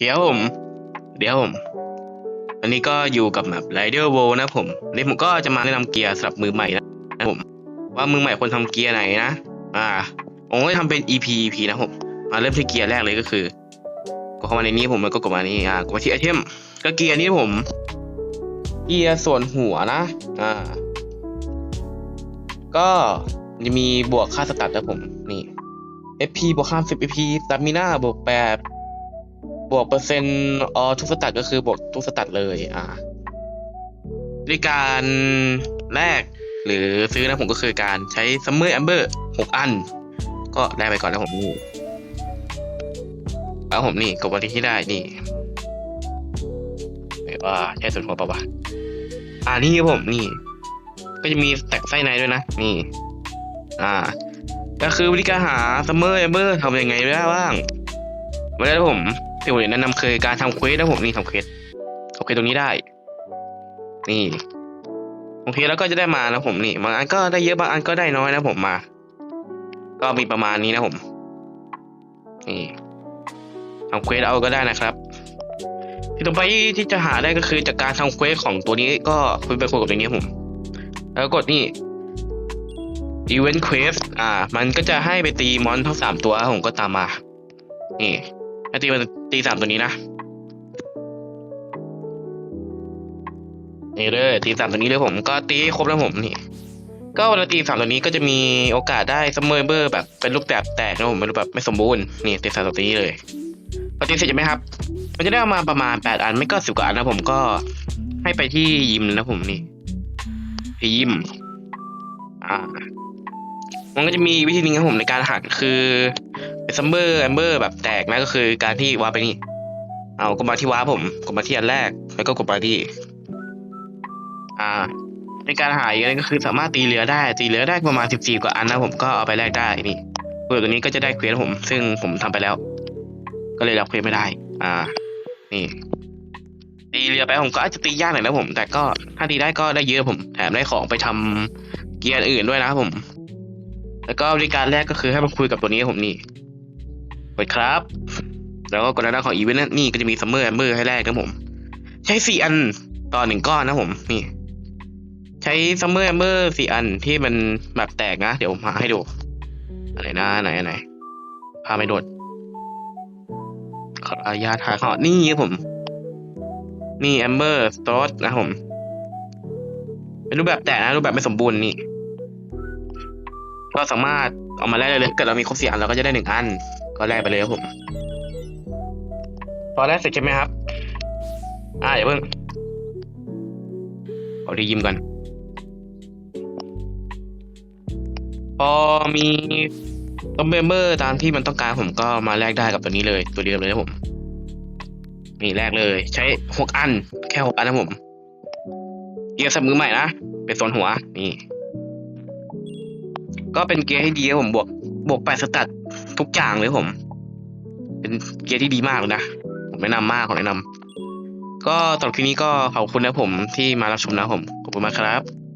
เดี๋ยวผม เดี๋ยวผม อันนี้ก็อยู่กับแบบ Rider w o นะผมนนี้ผมก็จะมาแนะนำเกียร์สำหรับมือใหม่นะผม ว่ามือใหม่ควรทำเกียร์ไหนนะ อ่า ผมก็จะทำเป็น EP EP นะผม มาเริ่มที่เกียร์แรกเลยก็คือกดเข้ามาในนี้ผมแล้วก็กดมานี่อ่ากดที่ไอเทมก็เกียร์นี้ผม เกียร์ส่วนหัวนะ อ่า ก็จะมีบวกค่าสตัดนะผม นี่ FP บวก50 FP สตามิน่าบวก8 บวกเปอร์เซ็นต์ออทุกสตัดก็คือบวกทุกสตัดเลยอ่าด้วยการแรกหรือซื้อนะผมก็คือการใช้ Summer Amber 6อัน ก็ได้ไปก่อนแล้วผมนี่แล้วผมนี่กดวันที่ได้นี่ว่าใช่ส่วนหัวปะวะอ่านี่ครับผมนี่ ก็จะมีแตกไส้ในด้วยนะ นี่ อ่า ก็คือวิธีการหาซัมเมอร์เอเบอร์ทำยังไงได้บ้างมาแล้วผม ที่ผมแนะนำคือการทำเควสนะผมนี่ทำเควสทำเคตรงนี้ได้ นี่โอเคแล้วก็จะได้มานะผมนี่ บางอันก็ได้เยอะบางอันก็ได้น้อยนะผมมา ก็มีประมาณนี้นะผม นี่ทำเควสเอาก็ได้นะครับ ที่ต่อไปที่จะหาได้ก็คือจากการทำเควสของตัวนี้ก็คุณไปคุยกับตัวนี้ผม แล้วก็กดนี่ Event Quest อ่า มันก็จะให้ไปตีมอนทั้งสามตัวผมก็ตามมา นี่ ให้ตีมันตีสามตัวนี้นะนี่เลยตีสามตัวนี้เลยผมก็ตีครบแล้วผมนี่ ก็เวลาตีสามตัวนี้ก็จะมีโอกาสได้ซัมเมอร์เบอร์แบบเป็นรูปแบบแตกนะผมเป็นรูปแบบไม่สมบูรณ์นี่ตีสามตัวนี้เลยพอตีเสร็จใช่ไหมครับ มันจะได้มาประมาณแปดอันไม่ก็สิบกว่าอันนะผมก็ให้ไปที่ยิมนะผมนี่ที่ยิมอ่ามันก็จะมีวิธีนึงครับผมในการหักคือ ซัมเบอร์แอมเบอร์แบบแตกนะก็คือการที่วาร์ปไปนี่ เอากดมาที่วาร์ปผมกดมาที่อันแรก แล้วก็กดมาที่ อ่า ในการหาอีกอันก็คือสามารถตีเรือได้ตีเรือได้ประมาณสิบสี่กว่าอันนะผมก็เอาไปแลกได้นี่เพื่อตัวนี้ก็จะได้เควสผม ซึ่งผมทำไปแล้ว ก็เลยรับเควสไม่ได้ อ่า นี่ตีเรือไปผมก็อาจจะตียากหน่อยนะผม แต่ก็ถ้าตีได้ก็ได้เยอะผมแถมได้ของไปทำเกียร์อื่นด้วยนะผม แล้วก็บริการแรกก็คือให้มาคุยกับตัวนี้ผมนี่ เปิดครับ แล้วก็กดด้านของอีเวนต์นี่ก็จะมีซัมเมอร์แอมเบอร์ให้แรกนะผม ใช้สี่อันต่อหนึ่งก้อนนะผมนี่ ใช้ซัมเมอร์แอมเบอร์สี่อันที่มันแบบแตกนะ เดี๋ยวผมหาให้ดูอะไรนะไหนไหนพาไม่โดดขออนุญาตหาขอนี่ครับผม นี่แอมเบอร์สตอนะผม เป็นรูปแบบแตกนะ รูปแบบไม่สมบูรณ์นี่ ก็สามารถเอามาแลกได้เลยเกิดเรามีครบสี่อันเราก็จะได้หนึ่งอัน ก็แลกไปเลยครับผม พอแลกเสร็จใช่ไหมครับ อ่าอย่าเพิ่งเอาดียิมกัน พอมีตัวเมมเบอร์ตามที่มันต้องการผมก็มาแลกได้กับตัวนี้เลย ตัวเดียวเลยครับผม นี่แรกเลย ใช้หกอัน แค่หกอันนะผมเกียร์สับมือใหม่นะเป็นโซนหัวนี่ ก็เป็นเกียร์ที่ดีครับผมบวกบวกแปดสตัด ทุกอย่างเลยผม เป็นเกียร์ที่ดีมากเลยนะ ผมแนะนำมากขอแนะนำก็ตอนคลิปนี้ก็ขอบคุณนะผมที่มารับชมนะผม ขอบคุณมากครับ